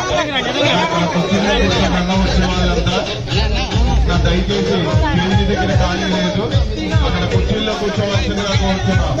వచ్చే దయచేసి స్టేజ్ దగ్గర ఖాళీ లేదు అక్కడ కుర్చీల్లో కూర్చోవలసిందిగా కోరుతున్నాం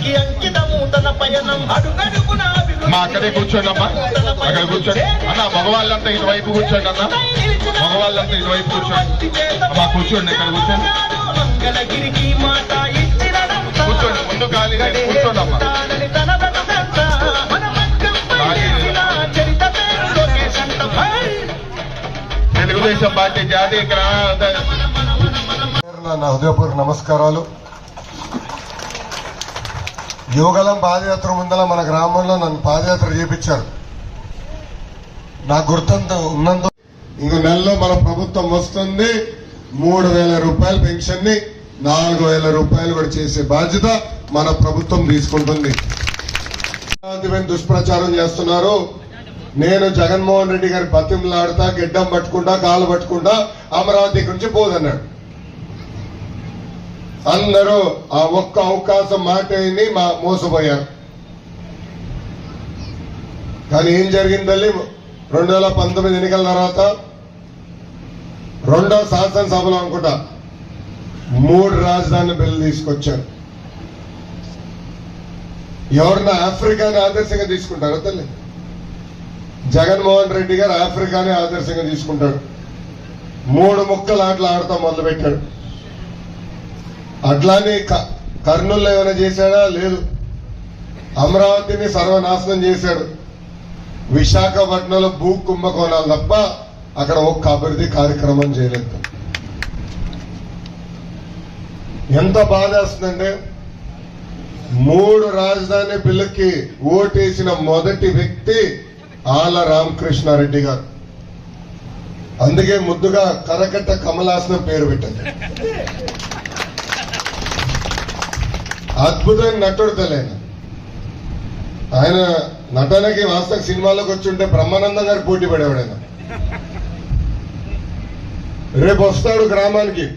అభివృద్ధికి అంకితము తన పయనం. అడుగడుగున మా అక్కడే కూర్చోండి అమ్మా అక్కడ కూర్చోండి. అన్న మగవాళ్ళంతా ఇటువైపు కూర్చోండి అన్న. మగవాళ్ళంతా ఇటువైపు కూర్చోండి. అమ్మా కూర్చోండి ఇక్కడ కూర్చోండి. మంగళగిరికి మాట ఇచ్చిన కూర్చోండి ముందు ఖాళీగా కూర్చోండి అమ్మా తెలుగుదేశం పార్టీ జాతీయ నా హృదయపూర్వక నమస్కారాలు. యువగలం పాదయాత్ర ముందల మన గ్రామంలో నన్ను పాదయాత్ర చేపించారు. నా గుర్తంత ఉన్నంత ఇంకో నెలలో మన ప్రభుత్వం వస్తుంది. మూడు వేల రూపాయల పెన్షన్ని నాలుగు వేల రూపాయలు కూడా చేసే బాధ్యత మన ప్రభుత్వం తీసుకుంటుంది. దుష్ప్రచారం చేస్తున్నారు? నేను జగన్మోహన్ రెడ్డి గారి బతిమలాడుతా గిడ్డం పట్టుకుంటా కాలు పట్టుకుంటా అమరావతి గురించి పోదన్నాడు అందరూ ఆ ఒక్క అవకాశం మాట మా మోసపోయారు. కానీ ఏం జరిగిందని రెండు వేల పంతొమ్మిది ఎన్నికల తర్వాత రెండో శాసనసభలో అనుకుంటా మూడు రాజధాని బిల్లు తీసుకొచ్చారు. ఎవరన్నా ఆఫ్రికాని ఆదర్శంగా తీసుకుంటారో తల్లి? జగన్మోహన్ రెడ్డి గారు ఆఫ్రికాని ఆదర్శంగా తీసుకుంటాడు. మూడు ముక్కలు ఆటలు ఆడతా మొదలు పెట్టాడు అట్లానే క- కర్నూలులో ఏమైనా చేశాడా? లేదు. అమరావతిని సర్వనాశనం చేశాడు. విశాఖపట్నంలో భూ కుంభకోణాలు తప్ప అక్కడ ఒక్క అభివృద్ధి కార్యక్రమం చేయలేదు. ఎంత బాధేస్తుందంటే మూడు రాజధాని బిల్లుకి ఓటేసిన మొదటి వ్యక్తి ఆల రామకృష్ణారెడ్డి గారు. అందుకే ముద్దుగా కరకట్ట కమలాసనం పేరు పెట్టారు. అద్భుతమైన నటుడు తెలియన ఆయన నటనకి వాస్తవ సినిమాలోకి వచ్చి ఉంటే బ్రహ్మానందం గారు పోటీ పడేవాడు ఆయన. రేపు వస్తాడు గ్రామానికి.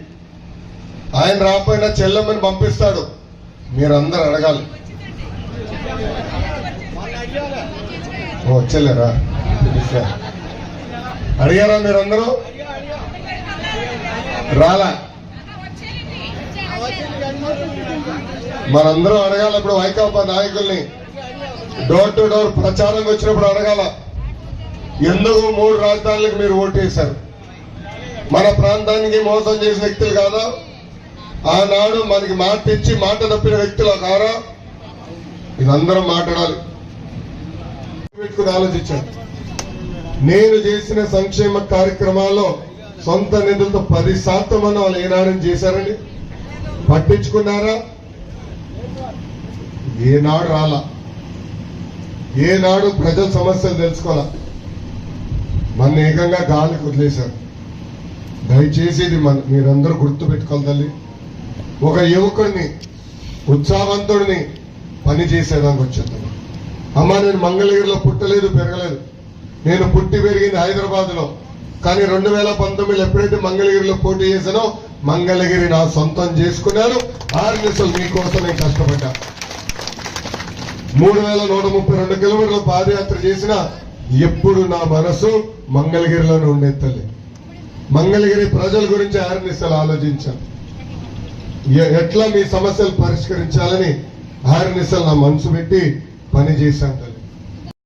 ఆయన రాకపోయినా చెల్లెమ్మని పంపిస్తాడు. మీరందరూ అడగాలి. ఓ వచ్చలేరా? అడిగారా మీరందరూ? రాలా. మనందరం అడగాలి ఇప్పుడు వైకాపా నాయకుల్ని డోర్ టు డోర్ ప్రచారం వచ్చినప్పుడు అడగాల. ఎందుకు మూడు రాజధానులకు మీరు ఓటేశారు మన ప్రాంతానికి మోసం చేసిన వ్యక్తులు కాదా? ఆనాడు మనకి మాట తెచ్చి మాట తప్పిన వ్యక్తులు కారా? ఇదందరం మాట్లాడాలి. పెట్టుకుని ఆలోచించాను నేను చేసిన సంక్షేమ కార్యక్రమాల్లో సొంత నిధులతో పది శాతం అన్న వాళ్ళు ఏనాడని చేశారండి? పట్టించుకున్నారా? ఏనాడు రాలా. ఏనాడు ప్రజల సమస్యలు తెలుసుకోవాలా మన ఏకంగా గాలికి వదిలేశారు దయచేసి ఇది మన మీరందరూ గుర్తు పెట్టుకోవాలి తల్లి. ఒక యువకుడిని ఉత్సాహవంతుడిని పని చేసేదానికి వచ్చేద్దాం. అమ్మ నేను మంగళగిరిలో పుట్టలేదు పెరగలేదు. నేను పుట్టి పెరిగింది హైదరాబాద్లో. కానీ రెండు వేల పంతొమ్మిదిలో ఎప్పుడైతే మంగళగిరిలో పోటీ చేశానో మంగళగిరి నా సొంతం చేసుకున్నాను. ఆరు నిమిషాలు మీకోసం నేను కష్టపడ్డా. మూడు వేల నూట ముప్పై రెండు కిలోమీటర్ల పాదయాత్ర చేసిన ఎప్పుడు నా మనసు మంగళగిరిలోనే ఉండే తల్లి. మంగళగిరి ప్రజల గురించి ఆరు నిమిషాలు ఆలోచించాను. ఎ- ఎట్లా మీ సమస్యలు పరిష్కరించాలని ఆరు నిమిషాలు నా మనసు పెట్టి పని చేశాను తల్లి.